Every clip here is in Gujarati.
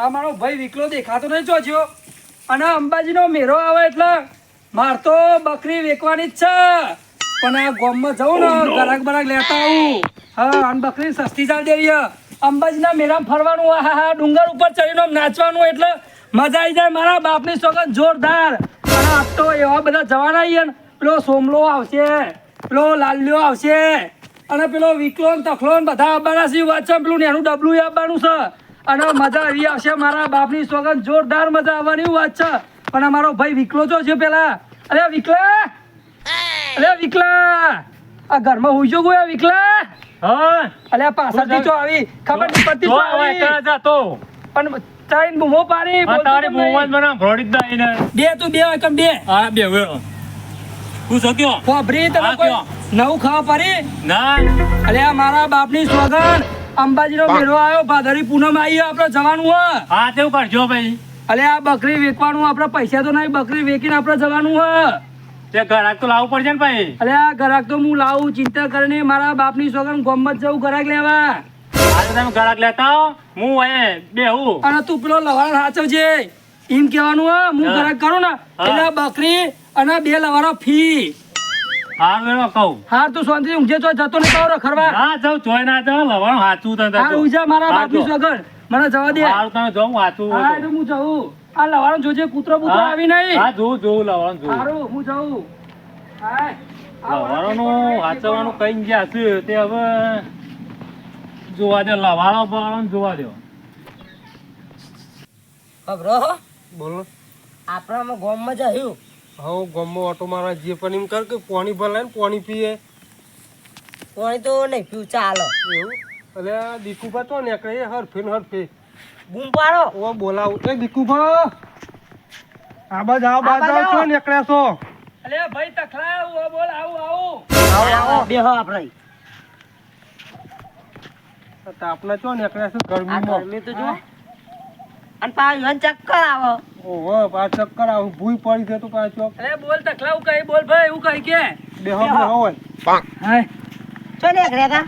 આ મારો ભાઈ વિકલો દેખાતો નહીં જોજો. અને અંબાજીનો મેરો આવે એટલે માર તો બકરી વેચવાની જ છે. પણ આ ગોમમાં જવું ને ગરાક બરાક લેતા આવું. હા અને બકરી સસ્તી ચાલ દેવી અંબાજીના મેળામાં ફરવાનું હા હા ડુંગર ઉપર ચડીને નાચવાનું એટલે મજા આવી જાય. મારા બાપની સોગન જોરદાર. અને આ તો એવા બધા જવાના ને પેલો સોમલો આવશે પેલો લાલ્યો આવશે અને પેલો વિકલો તખલો બધા આવવાના છે વાત છે પેલું નેનું ડબલું આવવાનું છે. અને મજા આવી આવશે. મારા બાપની સોગન જોરદાર મજા આવવાની વાત છે. પણ અમારો ભાઈ વિકલો જો છે પેલા? અરે વિકલા! અરે વિકલા! આ ઘરમાં હોઈ જો ગયો વિકલા? હા. અલે પાછળથી જો આવી. ખબર નહીં પડતી જો આવે ત્યાં જતો. પણ ચાઈન બૂમો બોલતો તારી મને ભરોડી જ નહીં ને બે તું બે એકમ બે? હા બે વેળો હું શક્યો ફોભરી તને કોઈ? નવું ખાવા પાડી? ના. અલે મારા બાપની સોગન અંબાજીનો મેળો આવ્યો ભાદરી પૂનમ આવી આપણે જવાનું હોય હા તેવું કરજો ભાઈ. અલે આ બકરી વેચવાનું આપણે પૈસા તો નહીં બકરી વેચીને આપણે જવાનું હોય તે ઘરાક તો લાવવું પડશે ને ભાઈ. અલે આ ઘરાક તો હું લાવું ચિંતા કરીને મારા બાપની સોગન ગોમત જવું ઘરાક લેવા. આજે તમે ઘરાક લેતા હું એ બેહું. અને તું પેલો લવાણ સાચવજે. એમ કહેવાનું હું. ઘરાક કરું ને એટલે બકરી અને બે લવારો ફી. હા વેળો કહું. હાર તું શાંતિ ઊંઘે તો જતો નહીં કહો રખડવા. ના જાઉં જોઈ ના જાઉં લવાનું હાચું તને હાર ઉજા મારા બાપની સોગન મને જવા દે. હારું તમે જોઉં હાચું હા એટલે હું જઉં. આ લવારો જોજે કૂતરો બૂતરો આવી નહીં. હા જોઉં જોઉં લવાનું જોઉં. સારું હું જઉં. હાય. હાચવાનું કઈ ગયા છે તે હવે જોવા દે લવાણો જોવા દે. ખબરો બોલો. આપણામાં ગામમાં જયું હવે ગમો ઓટો મારવા જે પણ એમ કર કે પાણી ભરાય ને પાણી પીએ. પાણી તો નહીં પીવું ચાલો. એવું? એટલે દીકુભા તો નીકળે હરફે ને હરફે બૂમ પાડો ઓ બોલાવ. એ દીકુભા! આ બાજ આવો બાજ આવો. છો નીકળ્યા છો? અલે ભાઈ તખલા ઓ બોલ આવું આવું. આવો આવો બેહો આપણે. તાપના ચો નીકળ્યા છો ગરમીમાં? ગરમી તો જો. અને પાછું ચક્કર આવે. ઓહો પા ચક્કર આવું. ભૂઈ પડી છે તો પાછો. અરે બોલ તખલા હું કઈ બોલ ભાઈ હું કઈ કે? બેહો બેહો હોય. હાય. ચો ને હતા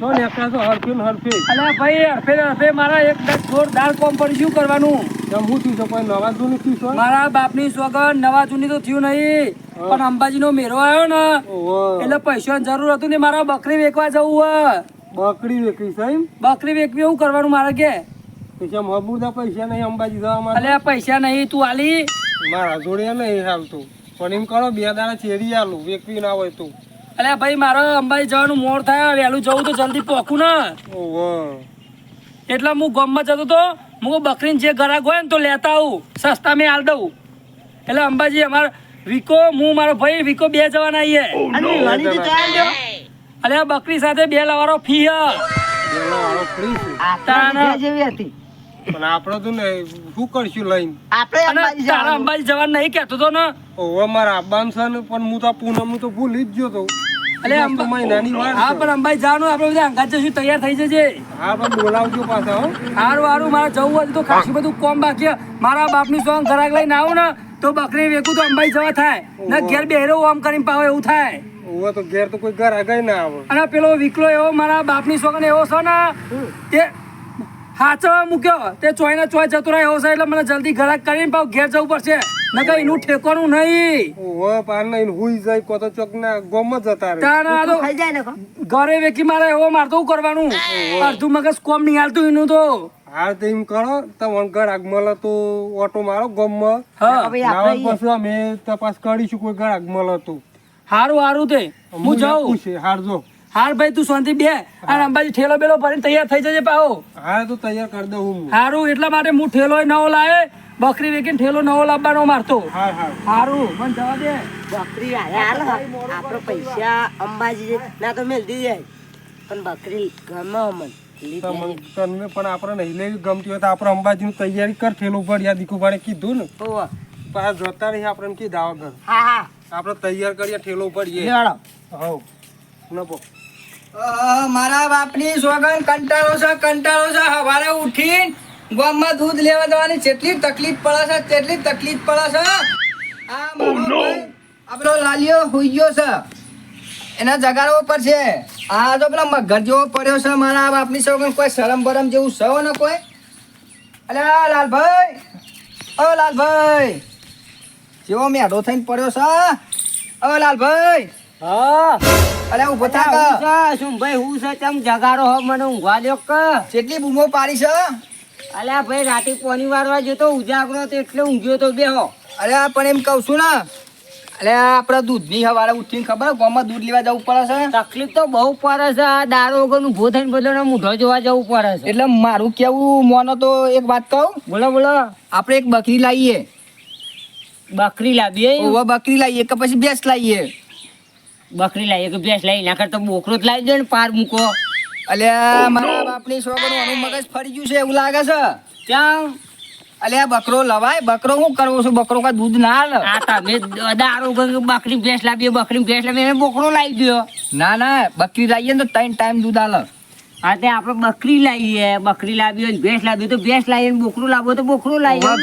ચો નીકળ્યા છો? હરફે ને હરફે અલે ભાઈ હરફે ને અડફે મારા એક દસ જોરદાર કોમ પડી શું કરવાનું. એમ હું થયું કોઈ નવા જૂની થયું છે? મારા બાપની સોગન નવા જૂની તો થયું નહીં. પણ અંબાજીનો મેરો આવ્યો ને એટલે એટલે પૈસાની જરૂર હતું ને મારા બકરી વેચવા જવું હ બકરી વેકવી સાહેબ બકરી વેચવી એવું કરવાનું મારે કે પૈસા મબુદા પૈસા નહીં અંબાજી જવા માટે અલે પૈસા નહીં તું આલી. મારા જોડે નહીં હાલતું. પણ એમ કરો બે દાડા ચેરી આલું વેકવી ના હોય તો. અલે ભાઈ મારો અંબાજી જવાનું મોડ થાય. વહેલું જવું તો જલ્દી પોખું ને. ઓહો. એટલે હું ગામમાં જતો તો હું બકરીને જે ઘરાક હોય ને તો લેતા આવું. સસ્તા મેં હાલ દઉં. એટલે અંબાજી અમાર વિકો હું મારો ભાઈ વિકો બે જવાના આવીએ અને વળી તો ચાલ દો. અલે આ બકરી સાથે બે લવારો ફી હતી. પણ આપણે તો ને શું કરશું લઈને? આપણે તારા અંબાજી જવાનું નહીં કહેતો તો ને? ઓવે મારા આબાન છે ને પણ હું તો પૂનમ તો ભૂલી જ ગયો તો. અલે દસ તો વાર હા પણ અંબાઈ જવાનું આપણે બધા અંગાત જશું તૈયાર થઈ જજે. હા પણ બોલાવજો પાછા હો. હારું હારું મારે જવું હોય તો ખાસું બધું કોમ બાકી મારા બાપની સોંગ ઘરાક લઈને આવું ને તો બકરી વેકું તો અંબાઈ જવા થાય. ને ઘેર બેહરો આમ કરીને પાવે એવું થાય. ઓવે તો ઘેર તો કોઈ ઘર આગળ ના આવે. અને પેલો વિકલો એવો મારા બાપની સોગન એવો છે ને તે હાચવા મૂક્યો. તે ચોય ને ચોય જતો રહ્યો છે એટલે મને જલ્દી ઘરાક કરીને પાવ ઘેર જવું પડશે. નકર એનું ઠેકવાનું નહીં. ઓહો પાર નહીં હુઈ જાય કોતો ચોક ના ગોમ જ જતા રહે. તારા તો ખાઈ જાય ને ઘરે વેકી મારે એવો મારતો કરવાનું? અડધું મગજ કોમ નહીં હાલતું એનું તો. હા તો એમ કરો તમને ઘર આગ મળે તો ઓટો મારો ગોમમાં. પછી અમે તપાસ કરીશું કોઈ ઘર આગ મળે તો. હારું હારું તે. હું જાઉં. હારજો. હાર ભાઈ તું શાંતિ બે. અને અંબાજી ઠેલો બેલો ભરીને તૈયાર થઈ જજે પાહો. હા તો તૈયાર કરી દઉં હું. હારું એટલા માટે હું ઠેલો નવો લાવે બકરી વેકીને ઠેલો નવો લાવવાનો મારતો. હા હા. હારું મને જવા દે. બકરી હાલ આપણે પૈસા અંબાજી ના તો મેળતી જાય. પણ બકરી ગમે અમને. તમને પણ આપણે નહીં લેવી ગમતી હોય તો આપણે અંબાજીની તૈયારી કર ઠેલો ભર. યા દીકુભાણે કીધું ને. પાછા જતા રહી આપણે કીધા વગર હા હા. આપણે તૈયાર કરીએ ઠેલો ઉપર હવ. નપો મારા બાપની સોગન કંટાળો છે કંટાળો છે. સવારે ઉઠીને ગામમાં દૂધ લેવા જવાની જેટલી તકલીફ પડે છે તેટલી તકલીફ પડે છે. આ મારો આપણો લાલિયો હુઈ ગયો છે. એના જગાડવો છે આ તો પેલા મગર જેવો પડ્યો છે. મારા બાપની સોગન કોઈ શરમ બરમ જેવું સૌ ને કોઈ? અલે આ લાલભાઈ. ઓ લાલભાઈ. જેવો મેઢો થઈને પડ્યો છે. ઓ લાલભાઈ. હા. અલે ઊભો થા. શું ભાઈ હું છે તેમ જગાડો હો? મને ઊંઘવા દ્યો કે. કેટલી બૂમો પાડી છે. અલ્યા ભાઈ રાતે પોની વારવા જતો ઉજાગરો તો એટલે ઊંઘ્યો તો બેહો અરે પણ એમ કહું છું ને અરે આપણે દૂધની સવારે ઉઠીને ખબર ગામમાં દૂધ લેવા જવું પડે છે? તકલીફ તો બહુ પડે છે આ દારૂ વગરનું ભૂ થઈને બધાને મૂઢો જોવા જવું પડે છે. એટલે મારું કેવું મોનો તો એક વાત કહું? બોલો બોલો. આપણે એક બકરી લાવીએ બકરી લાવીએ? બકરી લાવીએ કે પછી ભેંસ લાવીએ બકરી લાવીએ કે ભેંસ લાવી ના કરતા બોકરો જ લાવી દો ને પાર મૂકો. અલ્યા મારા બાપની છોકરો મગજ ફરી ગયું છે એવું લાગે છે? ક્યાં અલ્યા બકરો લવાય બકરો શું કરવો છું? બકરો કા દૂધ ના હાલે આ તમે દારૂ બકરી ભેંસ લાવીએ બકરી ભેંસ લાવીએ બોકરો લાવી દો. ના ના બકરી લાવીએ ને તો ત્રણ ટાઈમ દૂધ આલ. હા તે આપણે બકરી લાવીએ બકરી લાવી હોય ભેંસ લાવી તો ભેંસ લાવીએ બોકરું લાવો તો બોકરું લાવીએ.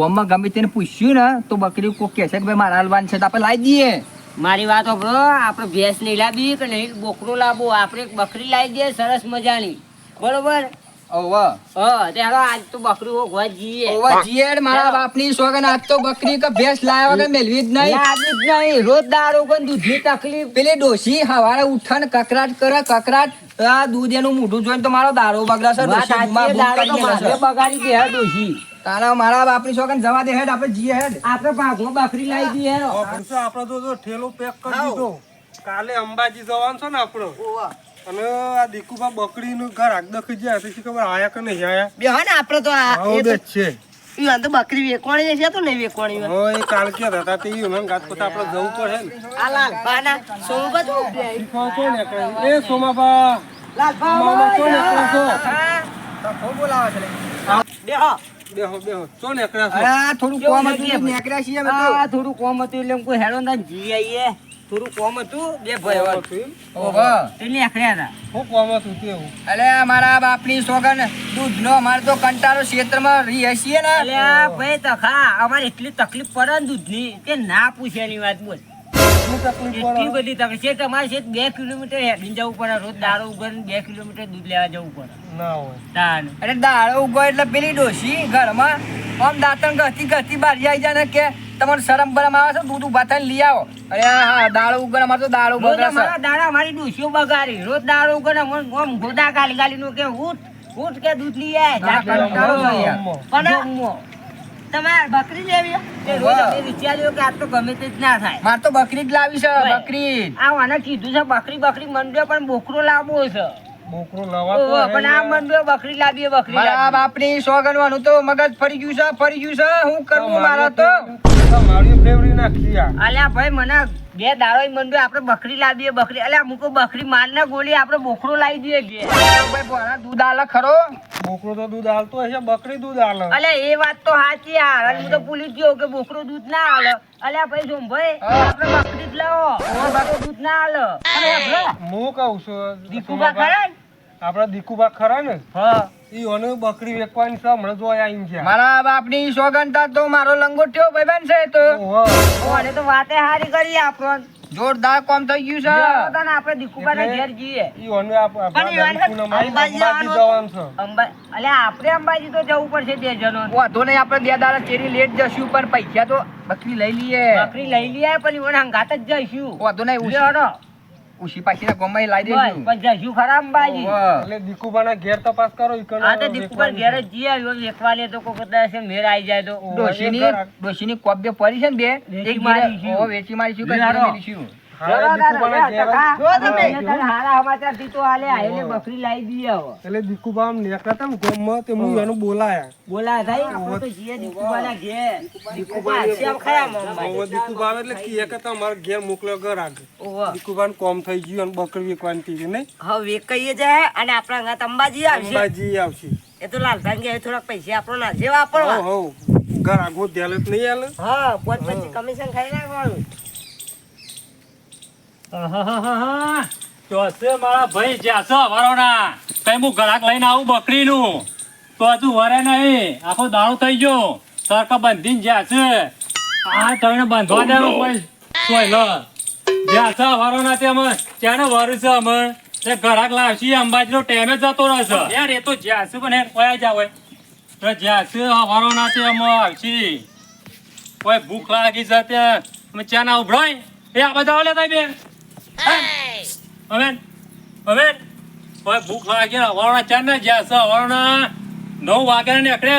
ગામમાં ગમે તેને પૂછ્યું ને તો બકરી કોઈ કહેશે કે ભાઈ મારા હાલવાન છે તો આપણે લાવી દઈએ. મારી વાત સાંભળો આપણે ભેંસ નહીં લાવી કે નહીં બોકરો લાવવો આપણે એક બકરી લાવી દઈએ સરસ મજાની. બરોબર? દૂધ એનું મોઢું જોઈને તો મારો દારૂ બગડાશે બગાડી દે ડોશી. તારા મારા બાપની છોકરા જવા દે હેડ આપણે જીએ હેડ. આપણે ભાગમાં બકરી લાવી દઈએ હેરો. ભરસો આપણે તો જો ઠેલો પેક કરી દીધો. કાલે અંબાજી જવાનું છે ને આપણે. અને આ દીકુભા બકરીનું ઘર આગ દખી જાય તો ખબર આયા કે નહીં આયા? બે હા ને આપણે તો આ એ છે. બકરી વેકવાણી છે તો નહીં વેકવાણી હોય. એ કાલ ક્યાં હતા? તે ગાત પછી આપણે જવું પડે ને. આ તો કોણ એ સોમાબા કોણ બોલાવે છે. બેહો બેહો. ચોન એકલા આ થોડું કોમ હતું ભાઈ? છીએ અમે તો. આ થોડું કોમ હતું એટલે કોઈ હેડો ના જી આઈએ. થોડું કોમ હતું બે ભાઈ હતું ઓહો એટલે આખડ્યા હતા. શું કોમ હતું તેવું અલે મારા બાપની સોગન દૂધનો અમારે તો કંટાળો ક્ષેત્રમાં રહીએ હસીએ ને. અલ્યા ભાઈ તખા અમારે એટલી તકલીફ પડે ને દૂધની તે ના પૂછ્યાની વાત બોલ. શું તકલીફ એટલી બધી તકલીફ. છે તમારે છે બે કિલોમીટર હેડીને જવું પડે રોજ દારૂ ઉગર બે કિલોમીટર દૂધ લેવા જવું પડે. ના હોય. તાન અરે દાળો ઉગો એટલે પેલી ડોશી ઘરમાં આમ દાંતણ ગતી ગતી બારી આવી જાય ને કે તમારે શરમ બરમ આવે છે દૂધ ઊભા થઈને લઈ આવો. અરે હા દાળો ઉગર અમારે તો દાળો રોજ બગડે અમારા દાડા મારી ડોશીઓ બગાડી. રોજ દાળ ઉગર આમ ગોદા ગાલી ગાલી નું કે ઉઠ ઉઠ કે દૂધ લઈ આય. પણ તમારે બકરી લેવી તે રોજ અમે વિચાર્યું કે આ તો ગમે તે જ ના થાય. મારે તો બકરી જ લાવી છે બકરી. આ મને કીધું છે બકરી બકરી મંડ્યો પણ બોકરો લાવવો છે. બોકરો પણ આ મંડ્યો બકરી લાવીએ બકરી મારા. બાપની સોગનવાનું તો મગજ ફરી ગયું છે ફરી ગયું છે. હું કરવું મારા તો? મારી ફેવરી નાખી આ અલ્યા ભાઈ મને બે દાડો મંડ્યો આપણે બકરી લાવીએ બકરી અલ્યા મૂકો બકરી માર ના ગોળી આપણે બોકરો લાવી દઈએ ઘેર. ભાઈ દૂધ આલે ખરો? બોકરો તો દૂધ આલતો હશે બકરી દૂધ આલે. અલ્યા એ વાત તો સાચી યાર. હું તો ભૂલી જ ગયો કે બોકરો દૂધ ના આલે. અલ્યા ભાઈ જોમ ભાઈ આપડે આપણે બકરી જ લાવો. બોકરો દૂધ ના આલે. અરે હું કહું છું દીકુબા ખરા? આપડા દીકુબા ખરા ને? હા. ઈ ઓને બકરી વેકવાની છે હમણાં જો આઈ ગયા. મારા બાપની સોગનતા તો મારો લંગોટ્યો ભાઈબંધ છે તો. ઓહો. ઓને તો વાતે હારી કરી આપણ. જોરદાર કામ થઈ ગયું છે. તને આપણે દીકુબાના ઘેર જઈએ. ઈ ઓને અંબાજી અંબાજી જવાનું છે. અંબા અલ્યા આપણે અંબાજી તો જવું પડશે બે જણો વાંધો નહીં આપણે બે દાડા ચેરી લેટ જશું પણ પૈસા તો બકરી લઈ લઈએ. બકરી લઈ લઈએ પણ ઓને હંગાત જ જઈશું. વાંધો નહીં લે હડો. પાછી ગમે લાવી દઈશું પણ જઈશું ખરા અંબાજી એટલે દીકુબાના ઘેર તપાસ કરો ઈ કને તો ઘેર. જ આવ્યો વેચવા લે તો કદાચ મેળ આવી જાય તો. ડોશીની ડોશીની કોપ બે પડી છે ને બે વેચી એક મારીશું. ગીરે- વેચી મારીશું કે લે આપણે કોમ થઈ ગયું બકરી વેકવાની નહીં? હવે વેકાઈએ જાય અને આપણા અંબાજી આવશે. અંબાજી આવશે. એ તો લાલધાન ગયા થોડાક પૈસા આપણો ના જેવા હો ઘર આગો ધ્યાન નહીં આલે. હા પોત પછી કમિશન ખાઈ નાખવાનું. ચોથે મારા ભાઈ જ્યાં છો વરોના કઈ હું ઘરાક લઈને આવું બકરીનું. તો હજુ વરે નહીં. આખો દાણો થઈ ગયો. સરખા બંધીને જ્યાં છે. આ તમે બાંધવા દેવો કોઈ કોઈ ન જ્યાં છે તે અમે ત્યાંનો વર છે અમે. તે ઘરાક લાવશી અંબાજીનો ટેમે જતો રહેશે. યાર એ તો જ્યાં છે પણ કોઈ જાવ તો જ્યાં છે હવારો ના તે અમે આવશી. કોઈ ભૂખ લાગી છે ત્યાં. અમે ચા ના ઉભરાય. એ આ બધા લેતા બે. હવે ભૂખ લાગી હવારોના ચાર ને જ્યાં છે નવ વાગ્યા નીકળે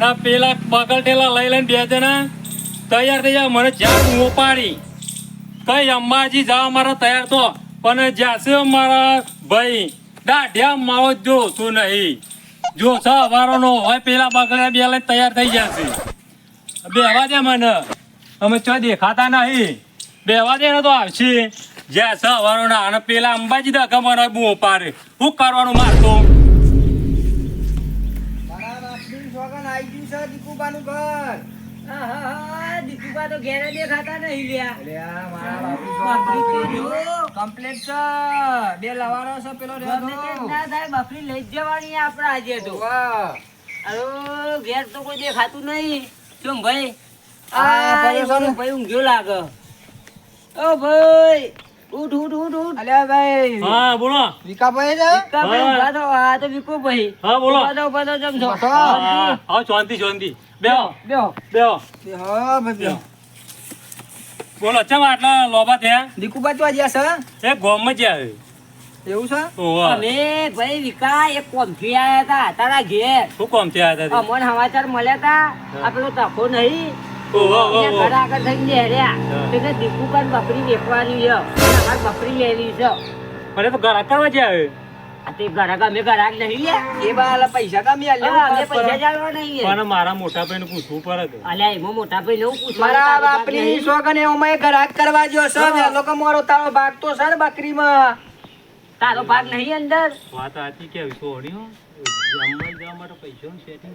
અને પેલા બગલ લઈ લઈને બે જણા તૈયાર થઈ જાય મને જ્યાં હું પાડી. અંબાજી જવા મારો તૈયાર તો, પણ જ્યાંસે મારા ભાઈ. દાઢિયા મારો જો શું નહીં. જો છ વારોનો હોય પેલા બગડે બે લઈને તૈયાર થઈ જશે બેહવા દે મને. અમે ચો દેખાતા નહીં. બેહવા દે ને તો આવશે. જ્યાં સવારો ના અને પેલા અંબાજી દખા મને બૂ પારે શું કરવાનું મારતો મારા બાપની સોગન આવી ગયું છે દીકુબાનું ઘર દીકુબા તો? ઘેરે દેખાતા નહીં લ્યા અલ્યા, મારા બાપની બકરી સોગન તો જો. કમ્પ્લીટ છે બે લવારો છે પેલો ગમે થાય બકરી લઈ જવાની આપડે આજે તો અરે ઘેર તો કોઈ દેખાતું નહીં શું ભાઈ આ ભાઈ ઊંઘ્યો લાગે. ઓ ભાઈ. ઉઠ ઉઠ ઉઠ ઉઠ. અલ્યા ભાઈ. હા બોલો. વિકાભાઈ છે? વિકા ભાઈ થો. આ તો વિકુ ભાઈ. હા, બોલો. ઊભા થો, જમ છો. હા હા, શાંતિ શાંતિ. બેહો. બેહો. બેહો. હા ભાઈ બોલો ચમ આટલા લોબા થયા? દીકુબા તો છે? એ ગોમમાં જ આવે એવું છે? અમે ભાઈ વિકા એક કોમથી આવ્યા હતા તારા ઘેર. શું કોમ થયા હતા તે? સમાચાર મળ્યા હતા આ પેલો તખો નહીં. ઘર આગળ થઈને બેહ્યા. હા. તો બકરી વેચવાની છે અમારે બકરી લેવી છે. મને તો ઘર હતા મજા આવે મારા મોટા ભાઈને પૂછવું પડે અલ્યા એમાં મોટા ભાઈ નવું પૂછવાનું મારા બાપની. સોગન એમાં ઘરાક કરવા જો છે. લોકો મોરો તારો ભાગ તો છે બકરીમાં. તારો ભાગ નહીં અંદર. વાત સાચી કે કરવા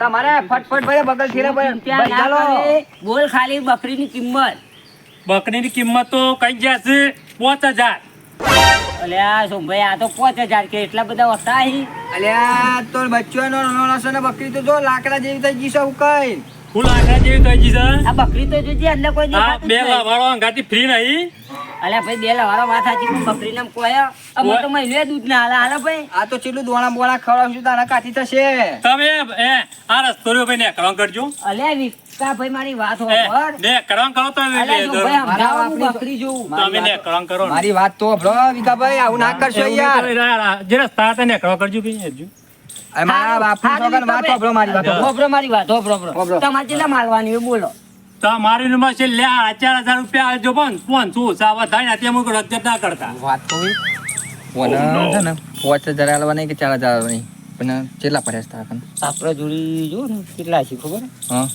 તમારે ફટફટ ભાઈ બગલ થીરા ભાઈ બોલ ખાલી બકરીની કિંમત. બકરીની કિંમત તો કઈ જશે પાંચ હજાર. અલ્યા સોમભાઈ આ તો પાંચ હજાર કે એટલા બધા હતા અહીં અલ્યા તો બચ્ચો નો નાનો ને બકરી તો જો લાકડા જેવી થઈ ગઈ કઈ હું આખા જેવી થઈ ગઈ છે? આ બકરી તો જોજે અંદર કોઈ દેખાતું બે લાવાળો અંગાથી ફ્રી નહીં. અલ્યા ભાઈ બે લવારો માથા સાચી બકરી નામ કોયા અમે તો મહિને દૂધ ના હાલે. હાલે ભાઈ. આ તો ચેટલું દોણા બોણા ખવડાવશું તારા કાઠી થશે. તમે એ આ રસ્તો રહ્યો ભાઈ ને કરવા કરજો. અલ્યા વિકા ભાઈ મારી વાત ને કરો તો ભાઈ મારા બકરી જોવું તમે ને કરવા કરો મારી વાત તો ભલો વિકાભાઈ આવું ના કરશો યાર. નહીં તો યાર, જે રસ્તા હતા ને કરવા કરજો ભાઈ હજુ. મારા બાપની વાત મારી વાત. મારી વાત. તમારે કેટલા માલવાની બોલો. તો મારી ઉંમર છે લે આ ચાર હજાર રૂપિયા આવજો પણ ફોન શું સાવા થાય ને અત્યારે કોઈ રજત ના કરતા. વાત તો ફોન છે ને પાંચ હજાર આલવા નહીં કે ચાર હજાર આલવા નહીં? પણ કેટલા પડ્યા છે તારા આપણે જોડી જો ને કેટલા છે ખબર? હા.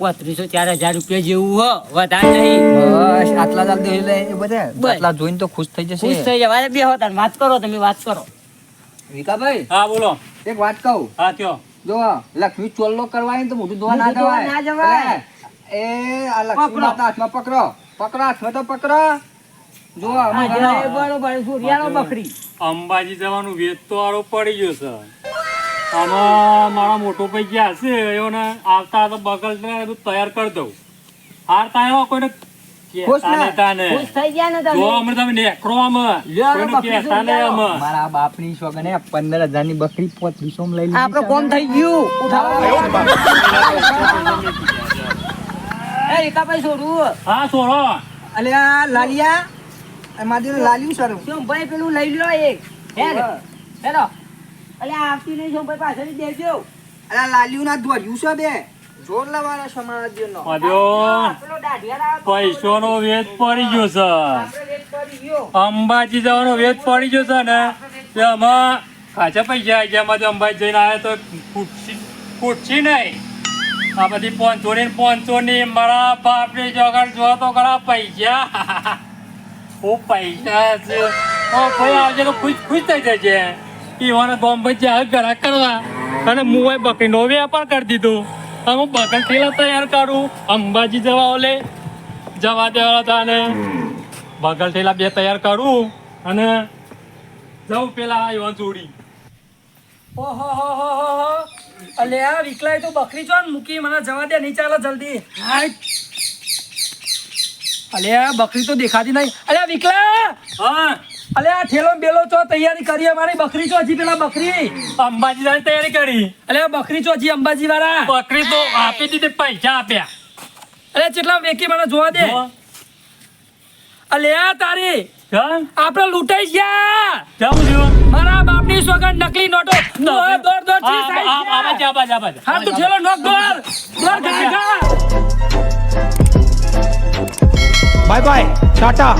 પાંત્રીસો ચાર હજાર રૂપિયા જેવું હો વધારે નહીં. બસ આટલા જ દે લે એ બધા. આટલા જોઈને તો ખુશ થઈ ખુશ જશે થઈ જવા બે હોતા વાત કરો તમે વાત કરો. વિકાભાઈ હા બોલો. એક વાત કહું. હા કયો. જો લક્ષ્મી ચોલ્લો કરવાની તો મોઢું ધોવા ના જવાય. ના જવાય. એ આ લક્ષ્મી માતા હાથમાં પકડો. પકડો હાથમાં તો પકડો. જો બરોબર સૂર્યાનો બકરી. અંબાજી જવાનું વેત તો આરો પડી ગયો છે. આમાં મારા મોટો ભાઈ ગયા હશે એઓને આવતા તો બગલ તૈયાર કરી દઉં. હારતા એવો કોઈને પંદર હજારની? બકરી પોત્રીસો માં લઈ આપડે કોમ થઈ ગયું. એ રીકાભાઈ છોડવું હા છોડો અલે આ લાલિયા. માધીનું લાલિયું સારું શું ભાઈ પેલું લઈ લ્યો એક. હેડ હેડો અલે આવતી નહીં શું ભાઈ પાછળ દેજો. અલે લાલિયું ના ધોર્યું છે બે. જોર માધ્યો પેલો દાઢિયા પૈસો નો વેત પડી ગયો છે. અંબાજી જવાનો વેત પડી ગયો છે ને તેમાં ખાચા પૈસા આવી ગયા અંબાજી જઈને આવ્યા તો ખૂટશી ખૂટશી નહીં. આ બધી પોંચો ની પોંચો ની મારા બાપની જોગણ જો તો ખરા પૈસા. હું પૈસા છે. ઓ ભાઈ, આવજે તો ખુશ ખુશ થઈ જશે ઈવાને બોમ્બે જાય ઘણા કરવા. અને મુંબઈ બકરીનો વેપાર કરી દીધો. હવે હું બકર થેલા તૈયાર કરું. અંબાજી જવા ઓલે. જવા દેવા હતા ને બગલ થેલા બે તૈયાર કરું. અને જવું પેલા યુવાન જોડી ઓહો હો હો હો. અલે આ વિકલાય તો બકરી જો મૂકી મને જવા દે નહીં ચાલે જલ્દી. અલે આ બકરી તો દેખાતી નહીં. અલે વિકલા! હા. અલે આ ઠેલો બેલો ચો તૈયારી કરી અમારી બકરી ચો હજી પેલા બકરી? અંબાજી વાળી તૈયારી કરી. અલે બકરી ચો હજી અંબાજી વાળા બકરી તો આપી દીધી પૈસા આપ્યા. અલે કેટલા વેકી મને જોવા દે. અલે આ તારી? આપણે લૂંટાઈ ગયા. જાઉં છું. મારા બાપની સોગન નકલી નોટો. દોર દોર દોડ આ- ચીસ આઈ આ- આ બાજુ, ગયા. આ આ હા તું છેલો નોક દોર દોર ગાય ગા બાય બાય ટાટા